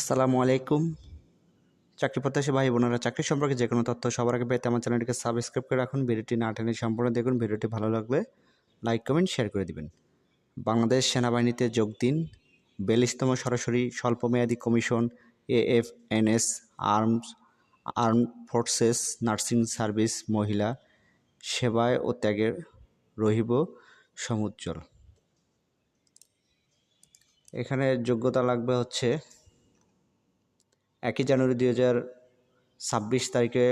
আসসালামু আলাইকুম। চাকরি প্রত্যাশী ভাই বোনেরা, চাকরি সম্পর্কে যে কোনো তথ্য সবার আগে পেতে আমার চ্যানেলটিকে সাবস্ক্রাইব করে রাখুন। ভিডিওটি না টেনে সম্পূর্ণ দেখুন। ভিডিওটি ভালো লাগলে লাইক, কমেন্ট, শেয়ার করে দিবেন। বাংলাদেশ সেনাবাহিনীতে যোগ দিন। বিয়াল্লিশতম সরাসরি স্বল্পমেয়াদী commission, AFNS, arms, arm forces, nursing service, মহিলা সেবায় ও ত্যাগের রহিব সমুজ্জ্বল। এখানে যোগ্যতা লাগবে হচ্ছে একই জানুয়ারি দুই হাজার ছাব্বিশ তারিখে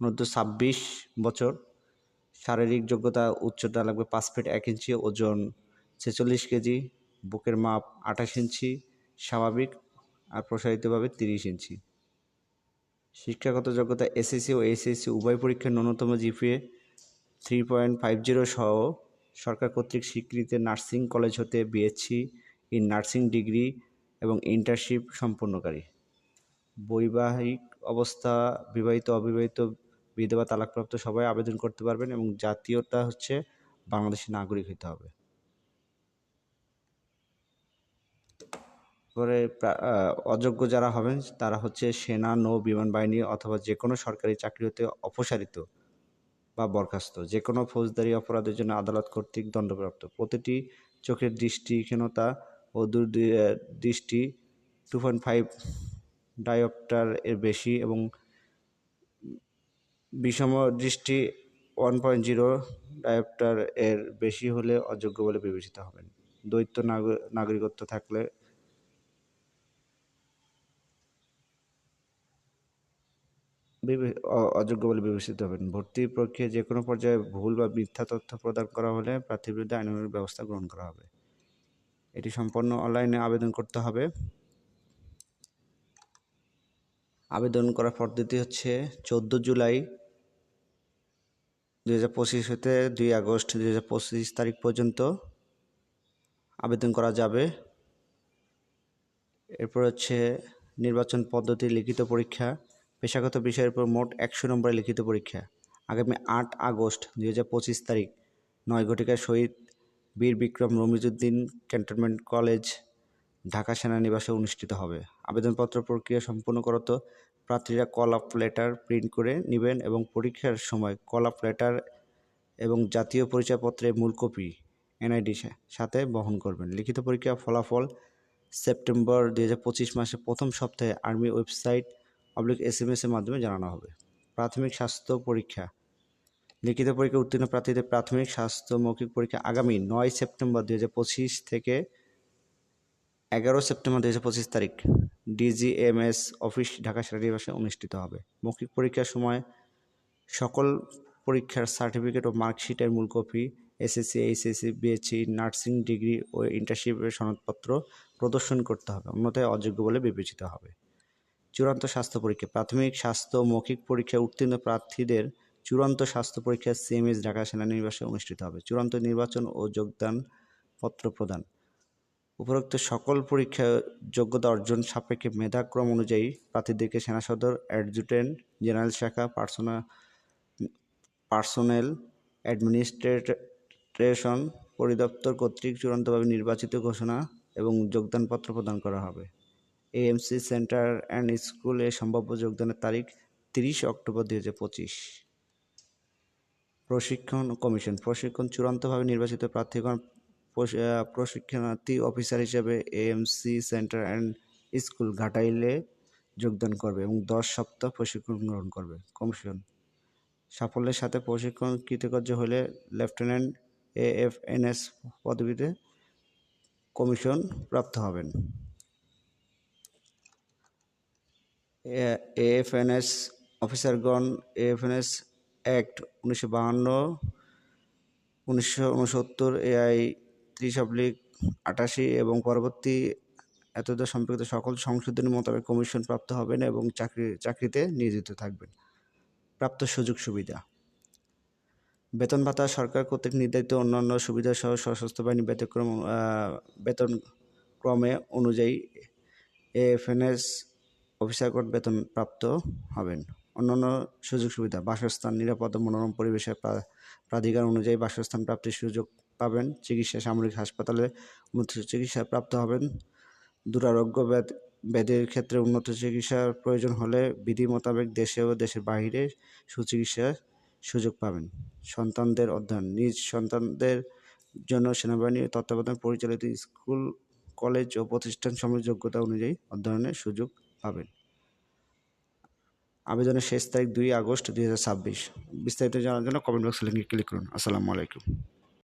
মধ্যে ছাব্বিশ বছর। শারীরিক যোগ্যতা উচ্চতা লাগবে পাঁচ ফিট এক ইঞ্চি, ওজন ছেচল্লিশ কেজি, বুকের মাপ আঠাশ ইঞ্চি, স্বাভাবিক আর প্রসারিতভাবে তিরিশ ইঞ্চি। শিক্ষাগত যোগ্যতা এসএসসি ও এসএসসি উভয় পরীক্ষার ন্যূনতম GPA three point five zero সহ সরকার কর্তৃক স্বীকৃত নার্সিং কলেজ হতে বিএসসি ইন নার্সিং ডিগ্রি এবং ইন্টার্নশিপ সম্পন্নকারী বৈবাহিক অবস্থা, বিবাহিত, অবিবাহিত, বিধবা, তালাকপ্রাপ্ত সবাই আবেদন করতে পারবেন এবং জাতীয়তা হচ্ছে বাংলাদেশি নাগরিক হতে হবে। পরে অযোগ্য যারা হবেন, তারা হচ্ছে সেনা, নৌ, বিমান বাহিনী অথবা যে কোনো সরকারি চাকরি হতে অপসারিত বা বরখাস্ত। যে কোনো ফৌজদারি অপরাধের জন্য আদালত কর্তৃক দণ্ডপ্রাপ্ত। প্রতিটি চোখের দৃষ্টিহীনতা ও দূর দৃষ্টি টু পয়েন্ট ফাইভ ডায়োপ্টার এর বেশি এবং বিষম দৃষ্টি ওয়ান পয়েন্ট জিরো ডায়োপ্টার এর বেশি হলে অযোগ্য বলে বিবেচিত হবেন। দ্বৈত নাগরিকত্ব থাকলে অযোগ্য বলে বিবেচিত হবেন। ভর্তি প্রক্রিয়ায় যে কোনো পর্যায়ে ভুল বা মিথ্যা তথ্য প্রদান করা হলে প্রার্থীর বিরুদ্ধে আইনানুগ ব্যবস্থা গ্রহণ করা হবে। এটি সম্পূর্ণ অনলাইনে আবেদন করতে হবে। আবেদন করার পদ্ধতি হচ্ছে চোদ্দ জুলাই দুই হাজার পঁচিশ হতে দুই আগস্ট দুই হাজার পঁচিশ তারিখ পর্যন্ত আবেদন করা যাবে। এরপর হচ্ছে নির্বাচন পদ্ধতি লিখিত পরীক্ষা। পেশাগত বিষয়ের উপর মোট একশো নম্বরের লিখিত পরীক্ষা। আগামী আট আগস্ট দুই হাজার পঁচিশ তারিখ, নয় ঘটিকা শহীদ বীর বিক্রম রমিজুদ্দিন ক্যান্টনমেন্ট কলেজ, ঢাকা সেনানিবাসে অনুষ্ঠিত হবে। আবেদনপত্র প্রক্রিয়া সম্পূর্ণ করত প্রার্থীরা কল আপ লেটার প্রিন্ট করে নেবেন এবং পরীক্ষার সময় কল আপ লেটার এবং জাতীয় পরিচয়পত্রের মূল কপি এনআইডি সাথে বহন করবেন। লিখিত পরীক্ষা ফলাফল সেপ্টেম্বর দুই মাসের প্রথম সপ্তাহে army website oblique S M এর মাধ্যমে জানানো হবে। প্রাথমিক স্বাস্থ্য পরীক্ষা। লিখিত পরীক্ষা উত্তীর্ণ প্রার্থীদের প্রাথমিক স্বাস্থ্য মৌখিক পরীক্ষা আগামী নয় সেপ্টেম্বর দুই হাজার পঁচিশ থেকে এগারো সেপ্টেম্বর দুই হাজার পঁচিশ তারিখ। ডিজিএমএস অফিস ঢাকা সেনানিবাসে অনুষ্ঠিত হবে। মৌখিক পরীক্ষার সময় সকল পরীক্ষার সার্টিফিকেট ও মার্কশিটের মূল copy SSC HSC BSc nursing degree ও ইন্টার্নশিপের সনদপত্র প্রদর্শন করতে হবে। অন্যথায় অযোগ্য বলে বিবেচিত হবে। চূড়ান্ত স্বাস্থ্য পরীক্ষা। প্রাথমিক স্বাস্থ্য মৌখিক পরীক্ষায় উত্তীর্ণ প্রার্থীদের চূড়ান্ত স্বাস্থ্য পরীক্ষা সিএমএস ঢাকা সেনানিবাসে অনুষ্ঠিত হবে। চূড়ান্ত নির্বাচন ও যোগদান পত্র প্রদান। উপরোক্ত সকল পরীক্ষা যোগ্যতা অর্জন সাপেক্ষে মেধাক্রম অনুযায়ী প্রার্থীদেরকে সেনা সদর, অ্যাডজুটেন্ট, জেনারেল শাখা, পার্সোনা, পার্সোনেল অ্যাডমিনিস্ট্রেশন পরিদপ্তর কর্তৃক চূড়ান্তভাবে নির্বাচিত ঘোষণা এবং যোগদানপত্র প্রদান করা হবে। এএমসি সেন্টার অ্যান্ড স্কুলে সম্ভাব্য যোগদানের তারিখ তিরিশ অক্টোবর দুই হাজার পঁচিশ। প্রশিক্ষণ কমিশন, প্রশিক্ষণ চূড়ান্তভাবে নির্বাচিত প্রার্থীগণ প্রশিক্ষণার্থী অফিসার হিসেবে এএমসি সেন্টার অ্যান্ড স্কুল ঘাটাইলে যোগদান করবে এবং দশ সপ্তাহ প্রশিক্ষণ গ্রহণ করবে। কমিশন। সাফল্যের সাথে প্রশিক্ষণ কৃতকার্য হলে লেফটেন্যান্ট এএফএনএস পদবিতে কমিশন প্রাপ্ত হবেন। এএফএনএস অফিসারগণ এএফএনএস অ্যাক্ট উনিশশো বাহান্ন, উনিশশো উনসত্তর এআই ত্রিশ অব্লিক আটাশি এবং পরবর্তী এতদ সম্পর্কিত সকল সংশোধনী মোতাবেক কমিশন প্রাপ্ত হবেন এবং চাকরি চাকরিতে নিয়োজিত থাকবেন। প্রাপ্ত সুযোগ সুবিধা। বেতন ভাতা সরকার কর্তৃক নির্ধারিত অন্যান্য সুবিধা সহ সশস্ত্র বাহিনী বেতক্রম আহ, বেতন ক্রমে অনুযায়ী এএফএনএস অফিসারগণ বেতন প্রাপ্ত হবেন। অন্যান্য সুযোগ সুবিধা। বাসস্থান, নিরাপদ মনোরম পরিবেশের প্রাধিকার অনুযায়ী বাসস্থান প্রাপ্তির সুযোগ পাবেন। চিকিৎসা সামরিক হাসপাতালে উন্নত চিকিৎসা প্রাপ্ত হবেন। দুরারোগ্য ব্যাধ ব্যাধির ক্ষেত্রে উন্নত চিকিৎসার প্রয়োজন হলে বিধি মোতাবেক দেশে ও দেশের বাইরে সুচিকিৎসার সুযোগ পাবেন। সন্তানদের অধ্যয়ন, নিজ সন্তানদের জন্য সেনাবাহিনীর তত্ত্বাবধানে পরিচালিত স্কুল, কলেজ ও প্রতিষ্ঠান সমূহ যোগ্যতা অনুযায়ী অধ্যয়নের সুযোগ পাবেন। আবেদনের শেষ তারিখ দুই আগস্ট দুই হাজার ছাব্বিশ। বিস্তারিত জানার জন্য কমেন্ট বক্সে লিঙ্কে ক্লিক করুন। আসসালামু আলাইকুম।